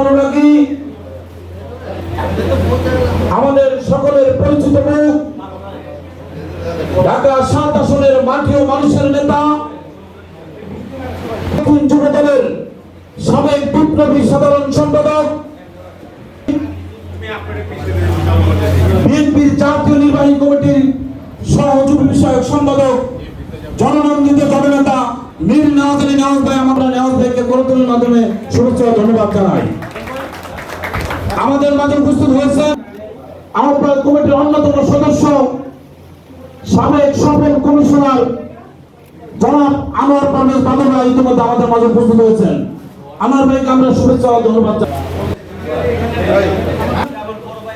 অনুরাগী আমাদের সকলের পরিচিত মুখ, ঢাকা সাত আসনের মাটি মানুষের নেতা যুব দলের সাবেক বিপ্লবী সাধারণ সম্পাদক, বিএনপির জাতীয় নির্বাহী কমিটির বিষয়ক সম্পাদক, জননন্দিত জননেতা মীর আলী নওয়াজ ভাই, আমরা নওয়াজ ভাইকে করতলের মাধ্যমে শুভেচ্ছা ধন্যবাদ জানাই। আমাদের মাঝে উপস্থিত হয়েছেন আহ্বায়ক কমিটির অন্যতম সদস্য, সাবেক সফল কমিশনার জনাব আনোয়ার পারভেজ বাদল ইতিমধ্যে আমাদের মাঝে উপস্থিত হয়েছেন। আনোয়ার ভাইকে আমরা শুভেচ্ছা ও ধন্যবাদ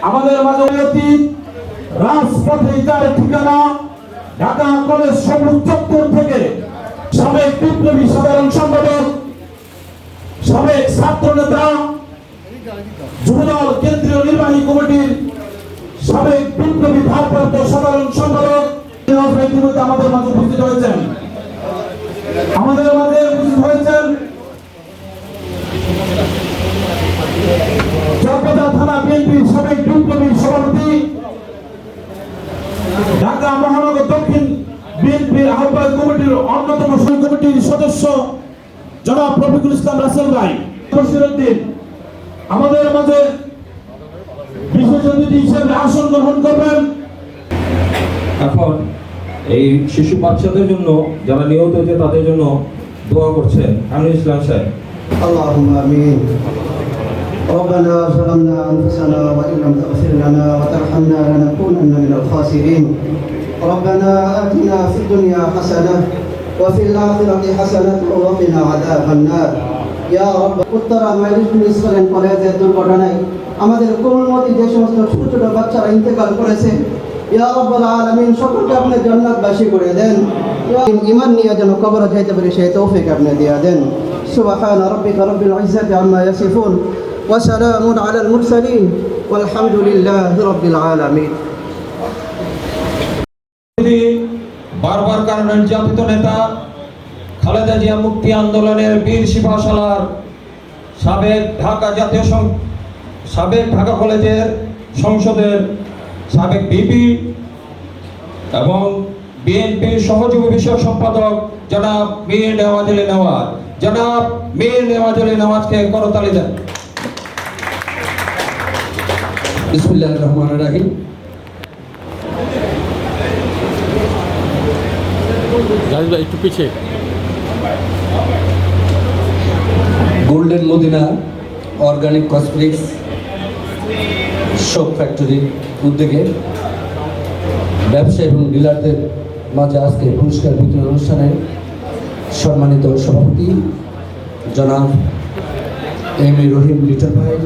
আমাদের মাঝে রাজপথে যার ঠিকানা ঢাকা কলেজ সবুজ চত্বর থেকে সাবেক বিপ্লবী সাধারণ সম্পাদক, সাবেক ছাত্র নেতা কেন্দ্রীয় নির্বাহী কমিটির সাবেক বিপ্লবী আমাদের মাঝে থানা বিএনপির সাবেক বিপ্লবী সভাপতি, ঢাকা মহানগর দক্ষিণ বিএনপির আহ্বায়ক কমিটির অন্যতম কমিটির সদস্য জনাব রফিকুল ইসলাম রাসেল ভাই। বশিরউদ্দিন আমাদের মাঝে বিশেষ অতিথি হিসেবে আসন গ্রহণ করবেন এখন এই শিশু বাচ্চাদের জন্য যারা নিহত হয়েছে তাদের জন্য দোয়া করছেন আমিনুল ইসলাম সাহেব اللهم امين ربنا ظلمنا انفسنا وان لم تغفر لنا وترحمنا لنكونن من الخاسرين ربنا اتنا في الدنيا حسنه وفي الاخره حسنه وقنا عذاب النار ইয়া রব উত্তরা মাইলিশ স্কুল কলেজের দুর্ঘটনায় আমাদের কোমলমতি যে সমস্ত ছোট ছোট বাচ্চারা ইন্তেকাল করেছে, ইয়া রব্বুল আলামিন সকলকে আপনি জান্নাতবাসী করে দেন। ইমান নিয়ে যেন কবর যাইতে পারি, সেই তৌফিক আপনি দিয়ে দেন। সুবহান রব্বিকা রব্বিল ইজ্জাতি আম্মা ইয়াসিফুন, ওয়া সালামুন আলাল মুরসালিন আলহামদুলিল্লাহি রব্বিল আলামিন। বারবার কারণে নির্যাতিত নেতা খালেদা জিয়া মুক্তি আন্দোলনের বীর সিপাহশালার সাবেক ঢাকা জাতীয় সং- সাবেক ঢাকা কলেজের সংসদের সাবেক বিপি এবং বিএনপির সহযোগী বিষয়ক সম্পাদক জনাব মীর নেওয়াজ আলী নেওয়াজ। জনাব মীর নেওয়াজ আলী নেওয়াজকে করতালি দেন। বিসমুল্লাহ রহমান রাহিম। একটু পিছিয়ে। Golden Madina organic cosmetics shop ফ্যাক্টরির উদ্যোগে ব্যবসা এবং ডিলারদের মাঝে আজকে পুরস্কার বিতরণ অনুষ্ঠানে সম্মানিত সভাপতি জনাব এম এ রহিম লিটন ভাই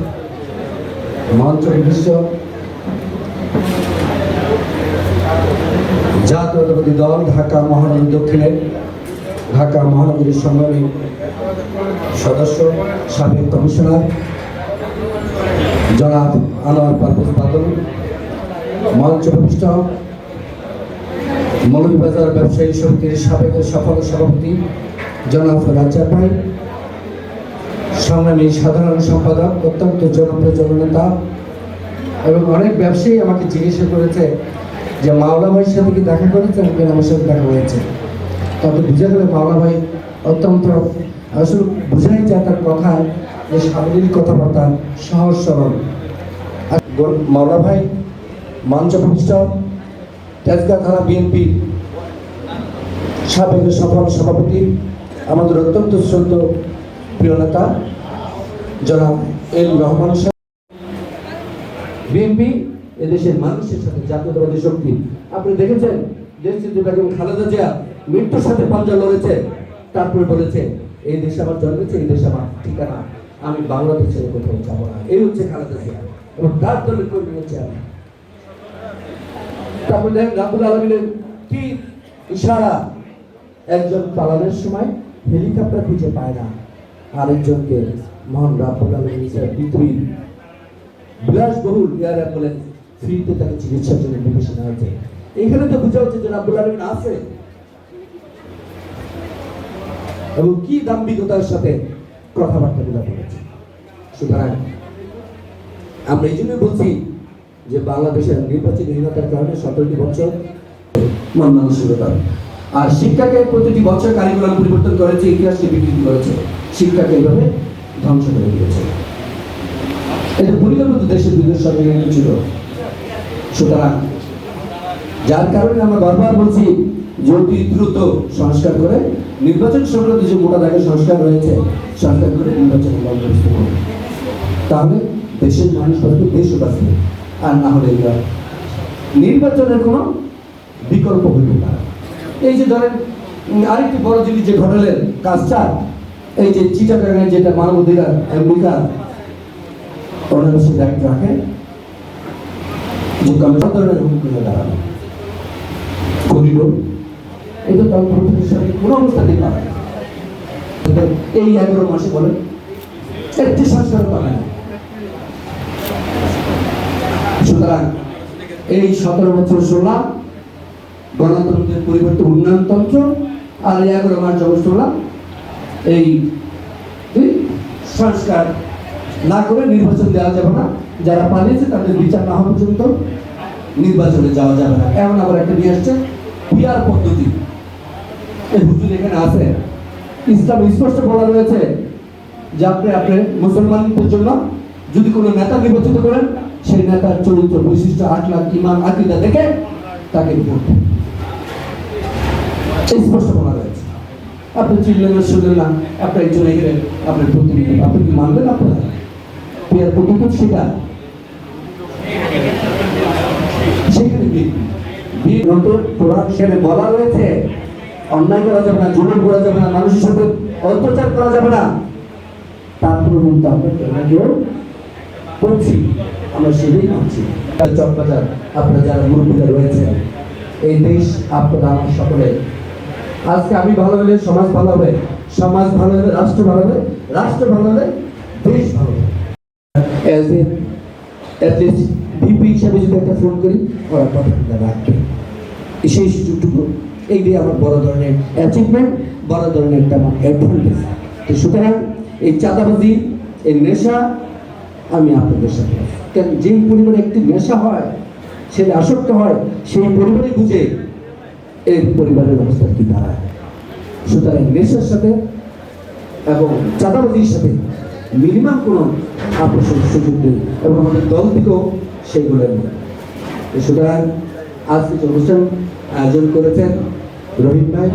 মঞ্চ বিশিষ্ট জাতীয়তাবাদী দল ঢাকা মহানগরী দক্ষিণের ঢাকা মহানগরীর সংগ্রামী সদস্য, সাবেক কমিশনার, জনাব আনোয়ার পারভেজ বাদল, মঞ্চ ভূমিষ্ঠ মৌলভীবাজার ব্যবসায়ী সমিতির সাবেক সফল সভাপতি, জনাব রাজ্জাক ভাই, সংগ্রামী সাধারণ সম্পাদক, অত্যন্ত জনপ্রিয় জননেতা, এবং অনেক ব্যবসায়ী আমাকে জিজ্ঞাসা করেছে যে, মাওলা ভাইয়ের সাথে কি দেখা করেছেন? আমার সাথে দেখা হয়েছে। তবে বুঝে গেলে মাওলা ভাই অত্যন্ত আসলে বোঝাই যায় তার কথা, যে সাবলীল কথাবার্তা সহজ সরল। মাওলা ভাই, মঞ্চ ভূমিষ্ঠ তেজগাঁ থানা বিএনপি সাবেক সফল সভাপতি, আমাদের অত্যন্ত শ্রদ্ধ প্রিয় নেতা, জনাব এল রহমান বিএনপি এদেশের মানুষের সাথে জাতীয়তাবাদী শক্তি। আপনি দেখেছেন দেশচিত্র বেগম খালেদা জিয়া, মৃত্যুর সাথে পাঞ্জা লড়েছে, তারপরে বলেছে এই দেশে আমার জন্মেছে এই দেশে আমার ঠিকানা, আমি বাংলাদেশ কোথাও যাব না। এই হচ্ছে খালেদা জিয়া এবং তার দলের কর্মী হচ্ছে আমি তারপরে দেখেন রাবুল আলমিনের কি ইশারা। একজন পালানোর সময় হেলিকপ্টার খুঁজে পায় না। আরেকজনকে মহান রাবুল আলমিনের পৃথিবীর বিলাসবহুল এয়ার অ্যাম্বুলেন্স ফ্রিতে তাকে চিকিৎসার জন্য বিবেচনা হয়েছে। এখানে তো বোঝা হচ্ছে যে রাব্বুল আলমিন আছে। এবং কি দাম্ভিকতার সাথে কথাবার্তাগুলো বলেছে। সুতরাং আমরা এই জন্য বলছি যে বাংলাদেশের নির্বাচনহীনতার কারণে সতেরোটি বছর মন আর শিক্ষাকে প্রতিটি বছর কারিকুলাম পরিবর্তন করেছে ইতিহাসকে বিকৃতি করেছে। শিক্ষাকে এইভাবে ধ্বংস করে দিয়েছে। এটা পরিকল্পিত দেশের বিদেশ সরকার ছিল। সুতরাং যার কারণে আমরা বারবার বলছি যে অতি দ্রুত সংস্কার করে নির্বাচন সংক্রান্ত যে মোটা দাগে সংস্কার রয়েছে সংস্কার করে নির্বাচন বন্দোবস্ত তাহলে দেশের মানুষ হয়তো দেশও বাঁচবে আর না হলে এগুলা নির্বাচনের কোনো বিকল্প হইতে পারে এই যে ধরেন আরেকটি বড় জিনিস যে ঘটালেন কাজটা এই যে চিটাগাঙের যেটা মানবাধিকার আমেরিকা ওনারা সে দায়িত্ব রাখে যে কমিশন ধরনের হুমকি দাঁড়ানো। করিডোর এটা তার প্রফেসরের সাথে কোনো অবস্থাতেই না। এই এগারো মাসে বলেন, একটি সংস্কার পাবে না। সুতরাং এই সতেরো বছর শুনলাম গণতন্ত্রের পরিবর্তে উন্নয়নতন্ত্র আর এগারো মাস শুনলাম এই সংস্কার না করে নির্বাচন দেওয়া যাবে না। যারা পালিয়েছে তাদের বিচার না হওয়া পর্যন্ত নির্বাচনে যাওয়া যাবে না। এমন আবার একটা নিয়ে আসছে পিয়ার পদ্ধতি। এই হুজুর এখানে আছে। ইসলাম স্পষ্ট বলা রয়েছে যে আপনি আপনি মুসলমানদের জন্য যদি কোনো নেতা নির্বাচিত করেন, সেই নেতার চরিত্র, বৈশিষ্ট্য আট লাখ ইমান আকিদা দেখে তাকে ভোট স্পষ্ট বলা রয়েছে। আপনি চিনলেন না, শুনলেন না, আপনি একজন এখানে আপনার প্রতিনিধি, আপনি কি মানবেন আপনারা? পিয়ার পদ্ধতি সেটা? সেখানে বিয়ে নতুন সেখানে বলা রয়েছে অন্যায় করা যাবে না, জুলুম করা যাবে না, মানুষের সাথে অত্যাচার করা যাবে না। তারপরে কিন্তু আমরা কেউ করছি। আমরা সেটাই মানছি চকবাজার আপনারা যারা মুরব্বীরা রয়েছে এই দেশ, আপনারা আমার সকলে, আজকে আমি ভালো হলে সমাজ ভালো হবে, সমাজ ভালো হলে রাষ্ট্র ভালো হবে, রাষ্ট্র ভালো হলে দেশ ভালো হবে। অ্যাজ এ অ্যাটলিস্ট ভিপি হিসাবে যদি একটা ফোন করি, ওরা কথাটা রাখবে। সেই সুযোগটুকু এই দিয়ে আমার বড় ধরনের অ্যাচিভমেন্ট বড় ধরনের একটা অ্যাডভান্টেজ তো সুতরাং এই চাঁদাবাজি, এই নেশা আমি আপনাদের সাথে। কারণ যে পরিবারে একটি নেশা হয় সে আসক্ত হয়, সেই পরিবারে বুঝে এই পরিবারের অবস্থা কি দাঁড়ায়। সুতরাং নেশার সাথে এবং চাঁদাবাজির সাথে মিনিমাম কোনো আকর্ষণ সুযোগ নেই এবং আমাদের দল থেকেও সেইগুলো সুতরাং আজকে অনুষ্ঠান আয়োজন করেছেন রহিম ভাই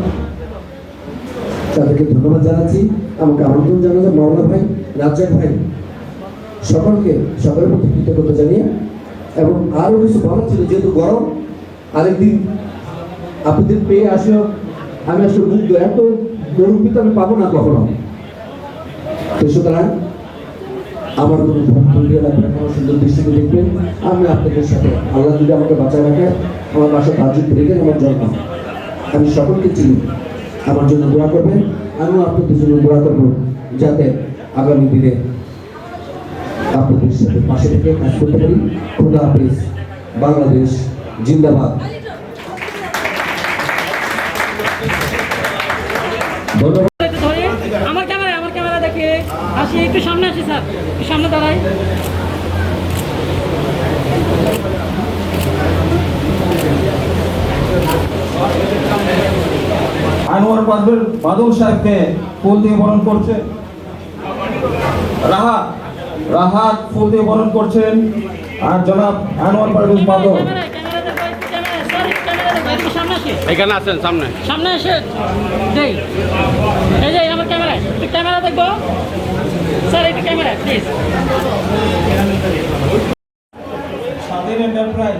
তাদেরকে ধন্যবাদ জানাচ্ছি। আমাকে আমন্ত্রণ জানাচ্ছেন মৌলা ভাই রাজ্জাক ভাই সকলকে সকলের প্রতি কৃতজ্ঞতা জানিয়ে। এবং আরও কিছু বলার ছিল যেহেতু গরম আরেকদিন আপনাদের পেয়ে আসে আমি আসলে মুগ্ধ এত গরুপিত আমি পাবো না কখনো। তো সুতরাং আমার কোনো ভক্তি লাগবে না, আমার সুন্দর দৃষ্টিতে দেখবেন আমি আপনাদের সাথে আল্লাহ যদি আমাকে বাঁচায় রাখে আমার বাসা তাজুদ রেখে আমার জন্ম। আমি সকলকে চিনি। আমার জন্য দোয়া করবেন, আমিও আপনাদের জন্য দোয়া করব যাতে আগামী দিনে আপনাদের সাথে পাশে থেকে কাজ করতে পারি। খুদা হাফিজ, বাংলাদেশ জিন্দাবাদ। আমার ক্যামেরা আমার ক্যামেরা দেখে আসি, একটু সামনে আসি, স্যার। একটু সামনে দাঁড়াই। আনোয়ার বাদল বাদল সাহেবকে ফুল দিয়ে বরণ করছে। রাহাত রাহাত ফুল দিয়ে বরণ করছেন। আর জনাব আনোয়ার পারভেজ বাদল। এখানে আছেন সামনে। সামনে এসে দেই। এই যে আমার ক্যামেরা একটু ক্যামেরা দেখব? স্যার একটু ক্যামেরা প্লিজ। স্বাধীন এন্টারপ্রাইজ।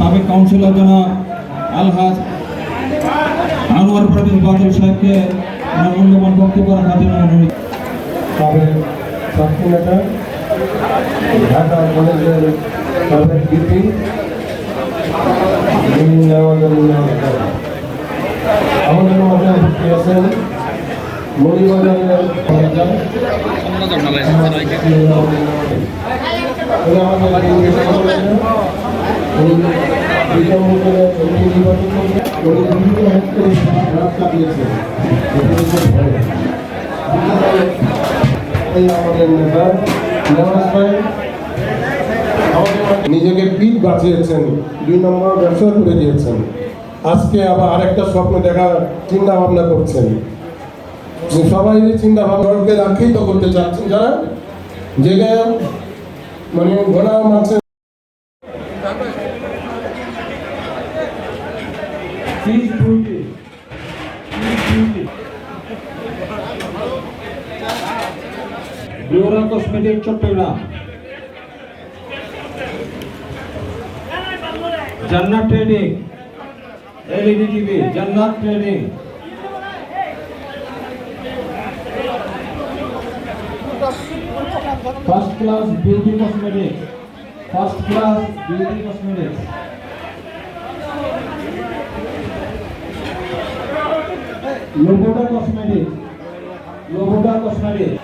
সাবেক কাউন্সিলর জনাব আলহাজ আনোয়ার পারভেজ বাদল সাহেবকে ওনার মূল্যবান বক্তব্য রাখার জন্য অনুরোধ। তবে ছাত্র নেতা ঢাকা কলেজের সাবেক ডিপি আমাদের মাঝে ভর্তি আছেন মরিবাজারের আমাদের নিজেকে পিঠ বাঁচিয়েছেন, দুই নম্বর ব্যবসা করে দিয়েছেন। আজকে আবার আরেকটা স্বপ্ন দেখার চিন্তা ভাবনা করছেন। সবাই চিন্তা ভাবনাকে আখ্যায়িত করতে চাচ্ছেন, যারা যেটা মানে ঘোড়া মাছের ব্লুরা cosmetic Chittagong Jannat trading LED TV Jannat trading first class beauty cosmetic first class beauty cosmetics লোবোটা cosmetics লোবোটা কসমেটিক্স